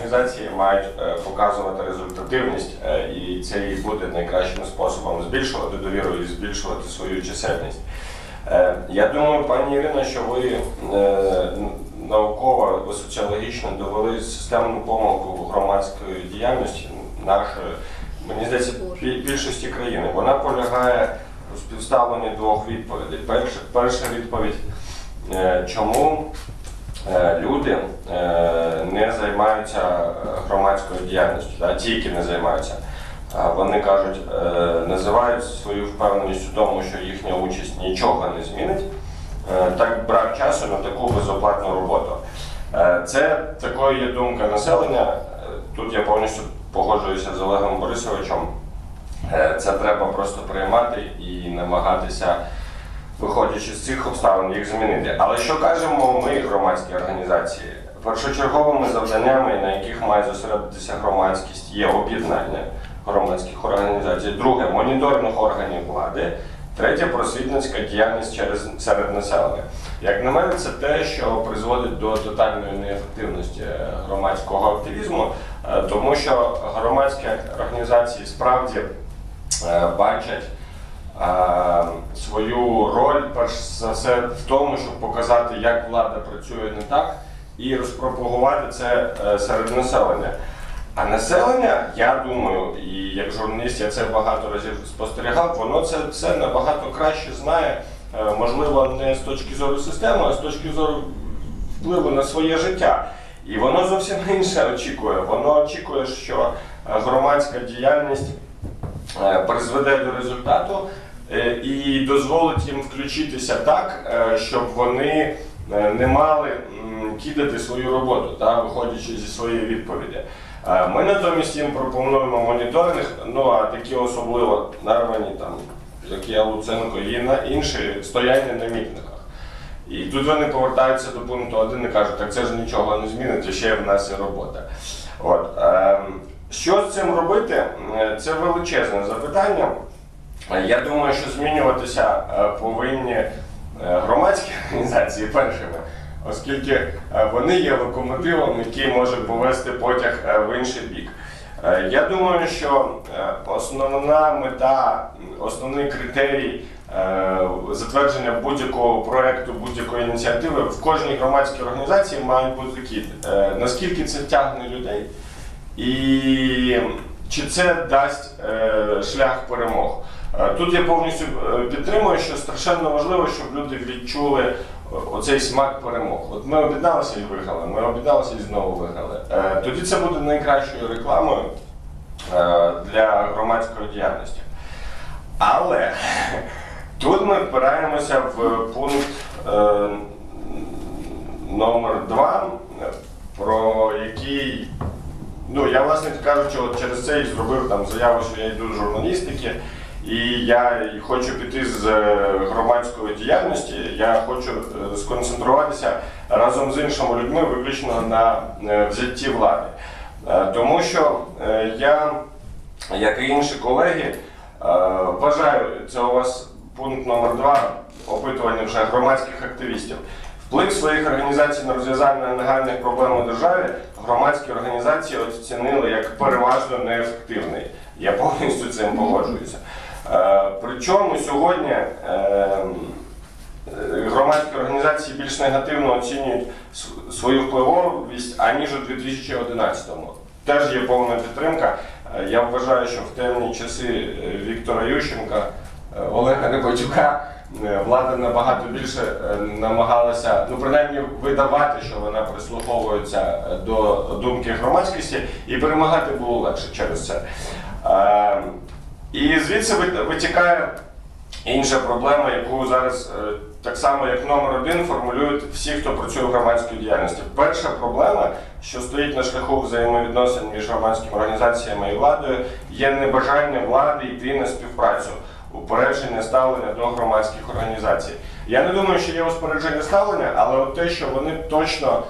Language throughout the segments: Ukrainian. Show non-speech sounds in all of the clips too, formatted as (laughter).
організації мають е, показувати результативність, е, і це і буде найкращим способом збільшувати довіру і збільшувати свою чисельність. Е, Я думаю, пані Ірино, що ви науково, ви соціологічно довели системну помилку громадської діяльності нашої, мені здається, більшості країни. Вона полягає у співставленні двох відповідей. Перша, перша відповідь, чому люди е, не займаються е, громадською діяльністю, да, тільки не займаються. Вони кажуть, е, називають свою впевненість у тому, що їхня участь нічого не змінить. Е, Так брак часу на таку безоплатну роботу. Е, Це такою є думка населення. Е, Тут я повністю погоджуюся з Олегом Борисовичем. Е, Це треба просто приймати і намагатися, виходячи з цих обставин, їх змінити. Але що кажемо ми, громадські організації? Першочерговими завданнями, на яких має зосередитися громадськість, є об'єднання громадських організацій, друге моніторинг органів влади, третє просвітницька діяльність через серед населення. Як на мене, це те, що призводить до тотальної неефективності е, громадського активізму, е, тому що громадські організації справді е, бачать свою роль, перш за все, в тому, щоб показати, як влада працює не так, і розпропагувати це е, серед населення. А населення, я думаю, і як журналіст я це багато разів спостерігав, воно це все набагато краще знає, е, можливо, не з точки зору системи, а з точки зору впливу на своє життя. І воно зовсім інше очікує. Воно очікує, що е, громадська діяльність призведе до результату і дозволить їм включитися так, е, щоб вони е, не мали кидати свою роботу, та, виходячи зі своєї відповіді. Е, Ми натомість їм пропонуємо моніторинг, ну а такі особливо нарвані, там, як я Луценко, і на інші стояння на мітингах. І тут вони повертаються до пункту один і кажуть, так це ж нічого не змінить, а ще в нас є робота. От, ем, що з цим робити? Е, Це величезне запитання. Я думаю, що змінюватися е, повинні е, громадські (laughs) організації першими, оскільки е, вони є локомотивом, який може повести потяг в інший бік. Я думаю, що основна мета, основний критерій затвердження будь-якого проекту, будь-якої ініціативи в кожній громадській організації мають бути такі, наскільки це тягне людей, і чи це дасть шлях перемог. Е, Тут я повністю е, підтримую, що страшенно важливо, щоб люди відчули е, оцей смак перемог. От ми об'єдналися і виграли, ми об'єдналися і знову виграли. Тоді це буде найкращою рекламою для громадської діяльності. Але (laughs) тут ми впираємося в пункт номер два, е, про який, ну я власне кажучи, от через це і зробив там заяву, що я йду з журналістики, і я хочу піти з е, громадської діяльності. Я хочу е, сконцентруватися разом з іншими людьми виключно на е, взятті влади. Тому що я, як і інші колеги, вважаю, це у вас пункт номер два опитування вже громадських активістів. Вплив своїх організацій на розв'язання нагальних проблем у державі громадські організації оцінили як переважно неефективний. Я повністю цим погоджуюся. Причому сьогодні е, е, громадські організації більш негативно оцінюють свою впливовість, аніж у 2011-му. Теж є повна підтримка. Е, Я вважаю, що в темні часи е, Віктора Ющенка, е, Олега Рибачука влада набагато більше намагалася, ну принаймні, видавати, що вона прислуховується до думки громадськості, і перемагати було легше через це. І звідси витікає інша проблема, яку зараз е, так само як номер один формулюють всі, хто працює в громадській діяльності. Перша проблема, що стоїть на шляху взаємовідносин між громадськими організаціями і владою, є небажання влади йти на співпрацю, упередження ставлення до громадських організацій. Я не думаю, що є успередження ставлення, але от те, що вони точно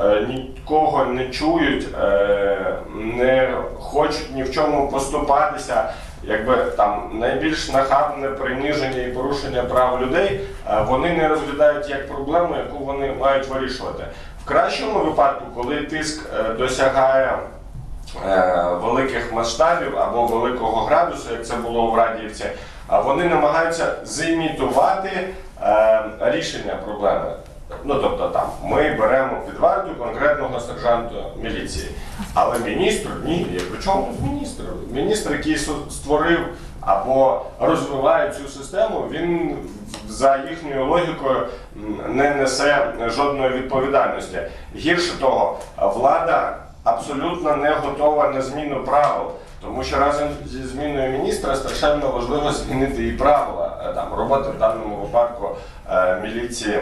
е, нікого не чують, е, не хочуть ні в чому поступатися. Якби там найбільш нахабне приниження і порушення прав людей, е, вони не розглядають як проблему, яку вони мають вирішувати. В кращому випадку, коли тиск е, досягає е, великих масштабів або великого градусу, як це було в Радіївці, вони намагаються зімітувати рішення проблеми. Ну тобто там ми беремо під варту конкретного сержанта міліції. Але міністр ні, при чому міністр? Міністр, який створив або розвиває цю систему, він за їхньою логікою не несе жодної відповідальності. Гірше того, влада абсолютно не готова на зміну правил. Тому що разом зі зміною міністра страшенно важливо змінити і правила е, там роботи в даному випадку е, міліції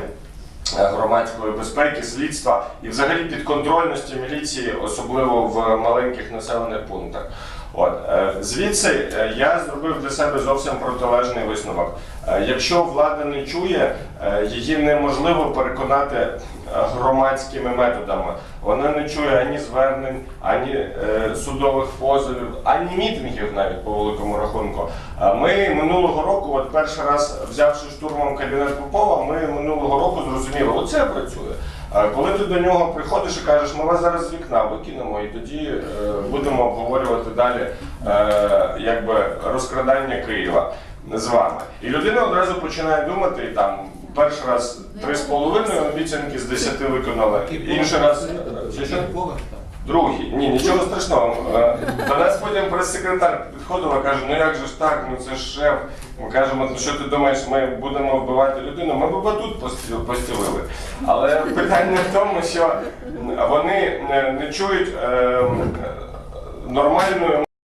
громадської безпеки, слідства і взагалі підконтрольності міліції, особливо в маленьких населених пунктах. От е, звідси е, я зробив для себе зовсім протилежний висновок. Е, Якщо влада не чує, е, її неможливо переконати е, громадськими методами. Вона не чує ані звернень, ані е, судових позовів, ані мітингів навіть по великому рахунку. Е, Ми минулого року, от перший раз взявши штурмом кабінет Попова, ми минулого оце працює. Коли ти до нього приходиш і кажеш, ми вас зараз з вікна викинемо, і тоді е, будемо обговорювати далі е, якби розкрадання Києва з вами. І людина одразу починає думати, і там перший раз три з половиною обіцянки з десяти виконали, інший раз Другий. Ні, нічого страшного. Е, До нас потім прес-секретар підходила, каже, ну як же ж так, ну це ж шеф. Ми кажемо, ну що ти думаєш, ми будемо вбивати людину? Ми б тут пості- постілили. Але питання в тому, що вони е, не чують е, нормальної